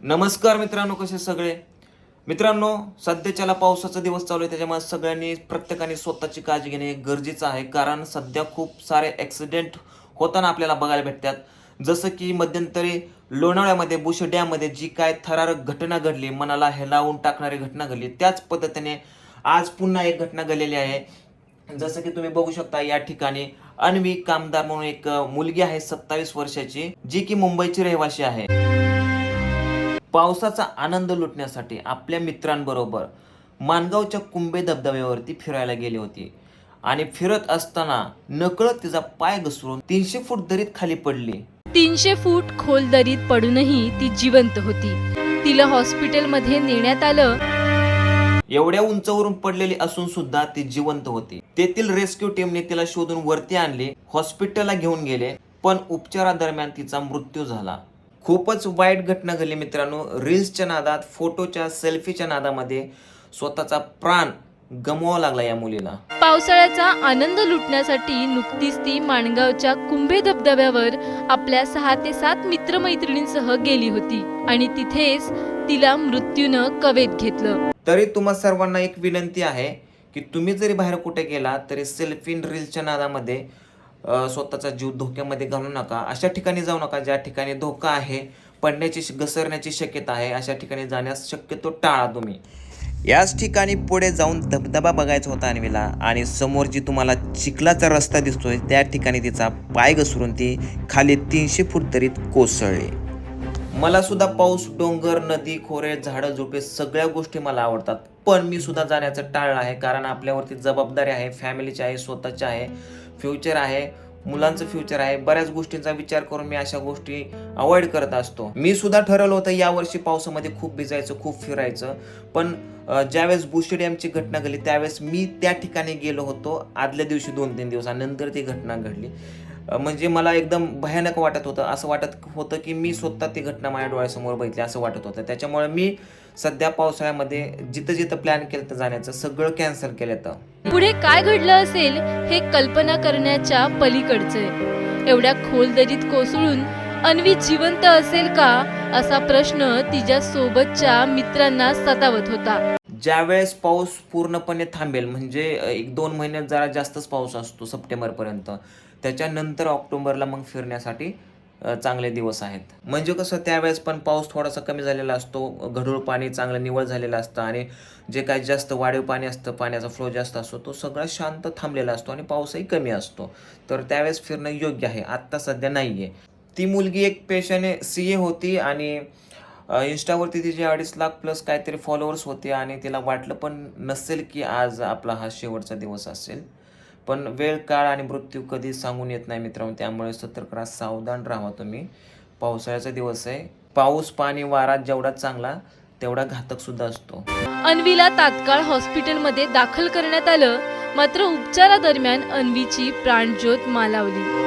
नमस्कार मित्रांनो कसे सगळे? मित्रांनो सध्याच्याला पावसाचा दिवस चालू आहे त्याच्यामुळे सगळ्यांनी प्रत्येकाने स्वतःची काळजी घेणे हे गरजेचं आहे कारण सध्या खूप सारे ॲक्सिडेंट होताना आपल्याला बघायला भेटतात. जसं की मध्यंतरी लोणावळ्यामध्ये बुश डॅममध्ये जी काय थरारक घटना घडली मनाला हेलावून टाकणारी घटना घडली त्याच पद्धतीने आज पुन्हा एक घटना घडलेली आहे. जसं की तुम्ही बघू शकता या ठिकाणी अन्वी कामदार म्हणून एक मुलगी आहे सत्तावीस वर्षाची जी की मुंबईची रहिवासी आहे. पावसाचा आनंद लुटण्यासाठी आपल्या मित्रांबरोबर माणगावच्या कुंभे धबधब्यावरती फिरायला गेली होती. आणि फिरत असताना नकळत तिचा पाय घसरून तीनशे फूट दरीत खाली पडली. तीनशे फूट खोल दरीत पडूनही ती जिवंत होती. तिला हॉस्पिटलमध्ये नेण्यात आलं. एवढ्या उंचावरून पडलेली असून सुद्धा ती जिवंत होती. तेथील रेस्क्यू टीमने तिला शोधून वरती आणले हॉस्पिटलला घेऊन गेले पण उपचारादरम्यान तिचा मृत्यू झाला. खूपच वाईट घटना घडली मित्रांनो. रील्सच्या नादात फोटोच्या सेल्फीच्या नादामध्ये स्वतःचा प्राण गमवावा लागला या मुलीला. पावसाळ्याचा आनंद लुटण्यासाठी नुकतीच ती माणगावच्या कुंभे धबधब्यावर आपल्या सहा ते सात मित्रमैत्रिणींसह गेली होती आणि तिथेच तिला मृत्यूनं कवेत घेतलं. तरी तुम्हा सर्वांना एक विनंती आहे की तुम्ही जरी बाहेर कुठे गेला तरी सेल्फी रील्सच्या नादामध्ये स्वतःचा जीव धोक्यामध्ये घालू नका. अशा ठिकाणी जाऊ नका ज्या ठिकाणी धोका आहे पडण्याची श- घसरण्याची शक्यता आहे अशा ठिकाणी जाण्यास शक्यतो टाळा तुम्ही. याच ठिकाणी पुढे जाऊन धबधबा बघायचा होता अन्वीला आणि समोर जी तुम्हाला चिखलाचा रस्ता दिसतोय त्या ठिकाणी तिचा पाय घसरून ती खाली तीनशे फूट तरी कोसळली. मला सुद्धा पाऊस डोंगर नदी खोरे झाडं झुडपे सगळ्या गोष्टी मला आवडतात. पण मी सुद्धा जाण्याचं टाळलं आहे कारण आपल्यावरती जबाबदारी आहे फॅमिलीची आहे स्वतःची आहे फ्युचर आहे. मुलांचं फ्युचर आहे. बऱ्याच गोष्टींचा विचार करून मी अशा गोष्टी अवॉइड करत असतो. मी सुद्धा ठरवलं होतं यावर्षी पावसामध्ये खूप भिजायचं खूप फिरायचं. पण ज्यावेळेस बुशी डॅमची घटना घडली त्यावेळेस मी त्या ठिकाणी गेलो होतो. आदल्या दिवशी दोन तीन दिवसानंतर ती घटना घडली. म्हणजे मला एकदम भयानक वाटत होतं. असं वाटत होतं की मी स्वतः ती घटना माझ्या डोळ्यासमोर बघितली असं वाटत होतं. त्याच्यामुळे मी सध्या पावसाळ्यामध्ये जिथं जिथं प्लॅन केलं तर जाण्याचं सगळं कॅन्सल केलं तर पुढे काय घडलं असेल हे कल्पना करण्याच्या पलीकडचे. एवढ्या खोल दरीत कोसळून अन्वी जिवंत असेल का असा प्रश्न तिच्या सोबतच्या मित्रांना सतावत होता. ज्यावेळेस पाऊस पूर्णपणे थांबेल म्हणजे एक दोन महिन्यात जरा जास्तच पाऊस असतो सप्टेंबरपर्यंत. त्याच्यानंतर ऑक्टोबरला मग फिरण्यासाठी चांगले दिवस आहेत. म्हणजे कसं त्यावेळेस पण पाऊस थोडासा कमी झालेला असतो गढूळ पाणी चांगलं निवळ झालेलं असतं आणि जे काही जास्त वाढीव पाणी असतं पाण्याचा फ्लो जास्त असतो तो सगळा शांत थांबलेला असतो आणि पाऊसही कमी असतो. तर त्यावेळेस फिरणं योग्य आहे आत्ता सध्या नाही आहे ती मुलगी एक पेशाने सी ए होती आणि इंस्टावरती तिचे अडीच लाख प्लस काहीतरी फॉलोअर्स होते आणि तिला वाटलं पण नसेल की आज आपला हा शेवटचा दिवस असेल. पण वेळ काळ आणि मृत्यू कधी सांगून येत नाही मित्रांनो. त्यामुळे सतर्क राहा सावधान राहा तुम्ही. पावसाळ्याचा दिवस आहे. पाऊस पाणी वारा जेवढा चांगला तेवढा घातक सुद्धा असतो. अन्वीला तात्काळ हॉस्पिटलमध्ये दाखल करण्यात आलं मात्र उपचारादरम्यान अन्वीची प्राणज्योत मालावली.